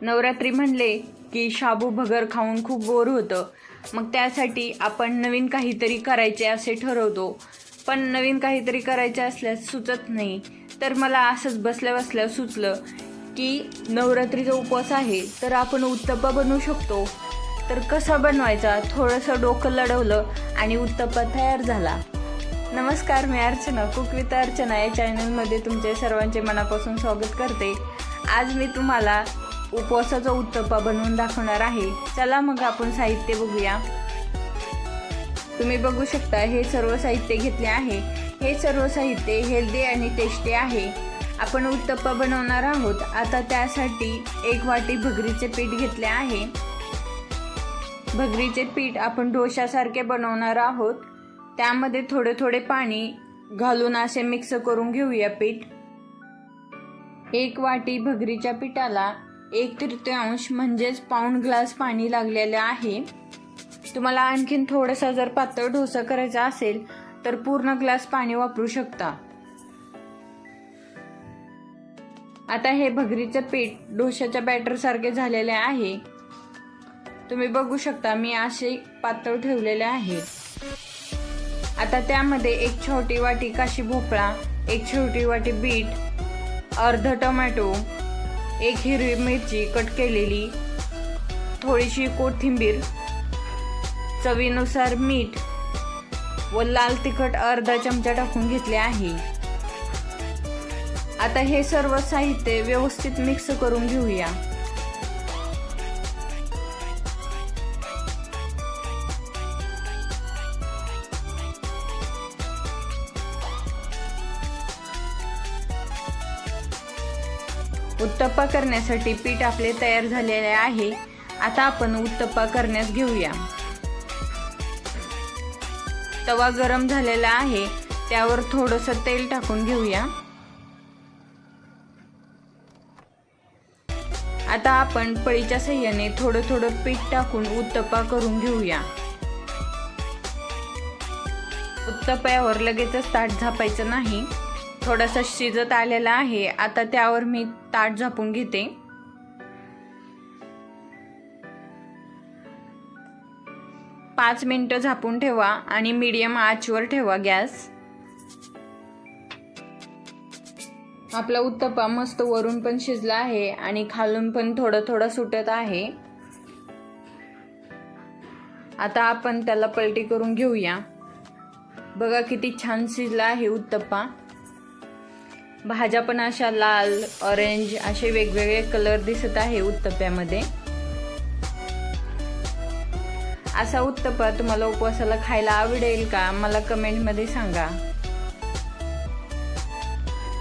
नवरात्री म्हणले की शाबू भगर खाऊन खूप बोर होतं. मग त्यासाठी आपण नवीन काहीतरी करायचे असे ठरवतो. पण नवीन काहीतरी करायचे असल्यास सुचत नाही. तर मला असंच बसल्या बसल्या सुचलं की नवरात्रीचा उपवास आहे तर आपण उत्तप्पा बनवू शकतो. तर कसा बनवायचा? थोडंसं डोकं लढवलं आणि उत्तप्पा तयार झाला. नमस्कार मी अर्चना. कुक विथ अर्चना या चॅनलमध्ये तुमचे सर्वांचे मनापासून स्वागत करते. आज मी तुम्हाला उपवासाचा उत्तप्पा बनवून दाखवणार आहे. चला मग आपण साहित्य बघूया. तुम्ही बघू शकता हे सर्व साहित्य घेतले आहे. हे सर्व साहित्य हेल्दी आणि टेस्टी आहे. आपण उत्तप्पा बनवणार आहोत. आता त्यासाठी एक वाटी भगरीचे पीठ घेतले आहे. भगरीचे पीठ आपण डोशासारखे बनवणार आहोत. त्यामध्ये थोडे थोडे पाणी घालून असे मिक्स करून घेऊया पीठ. एक वाटी भगरीच्या पिठाला एक तृतीयांश म्हणजेच पाऊण ग्लास पाणी लागलेलं आहे. तुम्हाला आणखीन थोडंसं जर पातळ डोसा करायचा असेल तर पूर्ण ग्लास पाणी वापरू शकता. आता हे भगरीचं पीठ डोशाच्या बॅटर सारखे झालेले आहे. तुम्ही बघू शकता मी असे पातळ ठेवलेले आहे. आता त्यामध्ये एक छोटी वाटी काशी भोपळा एक छोटी वाटी बीट अर्ध टोमॅटो एक हिरवी मिरची कट केलेली थोडीशी कोथिंबीर चवीनुसार मीठ व लाल तिखट अर्धा चमचा टाकून घेतले आहे. आता हे सर्व साहित्य व्यवस्थित मिक्स करून घेऊया. उत्तप्पा करण्यासाठी पीठ आपले तयार झालेले आहे. आता आपण उत्तप्पा करण्यास घेऊया. तवा गरम झालेला आहे. त्यावर थोडंसं तेल टाकून घेऊया. आता आपण पळीच्या सहाय्याने थोडं थोडं पीठ टाकून उत्तप्पा करून घेऊया. उत्तप्प्यावर लगेचच ताट झापायचं नाही. थोडासा शिजत आलेला आहे. आता त्यावर मी ताट झापून घेते. पाच मिनटं झापून ठेवा आणि मीडियम आचवर ठेवा गॅस. आपला उत्तप्पा मस्त वरून पण शिजला आहे आणि खालून पण थोडं थोडं सुटत आहे. आता आपण त्याला पलटी करून घेऊया. बघा किती छान शिजला आहे उत्तप्पा. भाज्या पण अशा लाल ऑरेंज असे वेगवेगळे कलर दिसत आहे उत्तप्यामध्ये. असा उत्तप्पा तुम्हाला उपवासाला खायला आवडेल का? मला कमेंटमध्ये सांगा.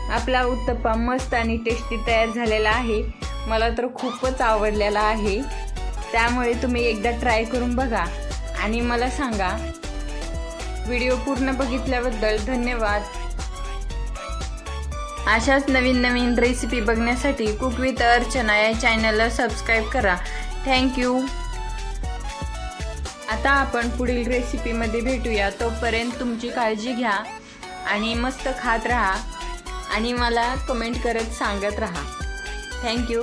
आपला उत्तप्पा मस्त आणि टेस्टी तयार झालेला आहे. मला तर खूपच आवडलेला आहे. त्यामुळे तुम्ही एकदा ट्राय करून बघा. आणि मला सांगा. व्हिडिओ पूर्ण बघितल्याबद्दल धन्यवाद. अशाच नवीन नवीन रेसिपी बघण्यासाठी कुक विथ अर्चना या चॅनलला सबस्क्राईब करा. थँक्यू आता आपण पुढील रेसिपीमध्ये भेटूया. तोपर्यंत तुमची काळजी घ्या आणि मस्त खात राहा आणि मला कमेंट करत सांगत राहा. थँक्यू